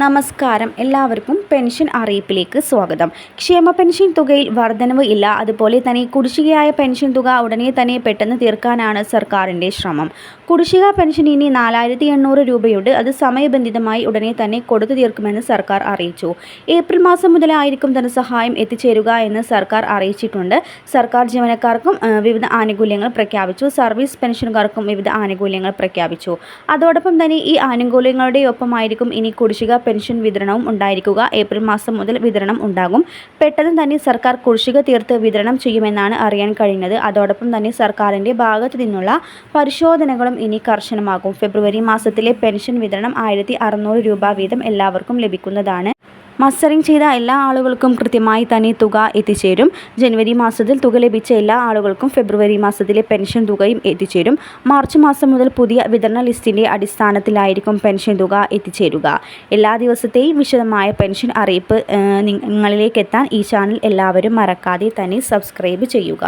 നമസ്കാരം. എല്ലാവർക്കും പെൻഷൻ അറിയിപ്പിലേക്ക് സ്വാഗതം. ക്ഷേമ പെൻഷൻ തുകയിൽ വർധനവ് ഇല്ല. അതുപോലെ തന്നെ കുടിശ്ശികയായ പെൻഷൻ തുക ഉടനെ തന്നെ പെട്ടെന്ന് തീർക്കാനാണ് സർക്കാരിന്റെ ശ്രമം. കുടിശ്ശിക പെൻഷൻ ഇനി നാലായിരത്തി എണ്ണൂറ് രൂപയുണ്ട്. അത് സമയബന്ധിതമായി ഉടനെ തന്നെ കൊടുത്തു തീർക്കുമെന്ന് സർക്കാർ അറിയിച്ചു. ഏപ്രിൽ മാസം മുതലായിരിക്കും ധനസഹായം എത്തിച്ചേരുക എന്ന് സർക്കാർ അറിയിച്ചിട്ടുണ്ട്. സർക്കാർ ജീവനക്കാർക്കും വിവിധ ആനുകൂല്യങ്ങൾ പ്രഖ്യാപിച്ചു. സർവീസ് പെൻഷൻകാർക്കും വിവിധ ആനുകൂല്യങ്ങൾ പ്രഖ്യാപിച്ചു. അതോടൊപ്പം തന്നെ ഈ ആനുകൂല്യങ്ങളുടെ ഒപ്പമായിരിക്കും ഇനി കുടിശ്ശിക പെൻഷൻ വിതരണവും ഉണ്ടായിരിക്കുക. ഏപ്രിൽ മാസം മുതൽ വിതരണം ഉണ്ടാകും. പെട്ടെന്ന് തന്നെ സർക്കാർ കുർഷിക തീർത്ത് വിതരണം ചെയ്യുമെന്നാണ് അറിയാൻ കഴിഞ്ഞത് അതോടൊപ്പം തന്നെ സർക്കാരിന്റെ ഭാഗത്തു നിന്നുള്ള പരിശോധനകളും ഇനി കർശനമാകും. ഫെബ്രുവരി മാസത്തിലെ പെൻഷൻ വിതരണം ആയിരത്തി രൂപ വീതം എല്ലാവർക്കും ലഭിക്കുന്നതാണ്. മസ്റ്ററിംഗ് ചെയ്ത എല്ലാ ആളുകൾക്കും കൃത്യമായി തന്നെ തുക എത്തിച്ചേരും. ജനുവരി മാസത്തിൽ തുക ലഭിച്ച എല്ലാ ആളുകൾക്കും ഫെബ്രുവരി മാസത്തിലെ പെൻഷൻ തുകയും എത്തിച്ചേരും. മാർച്ച് മാസം മുതൽ പുതിയ വിതരണ ലിസ്റ്റിന്റെ അടിസ്ഥാനത്തിലായിരിക്കും പെൻഷൻ തുക എത്തിച്ചേരുക. എല്ലാ ദിവസത്തെയും വിശദമായ പെൻഷൻ അറിയിപ്പ് നിങ്ങളിലേക്ക് എത്താൻ ഈ ചാനൽ എല്ലാവരും മറക്കാതെ തന്നെ സബ്സ്ക്രൈബ് ചെയ്യുക.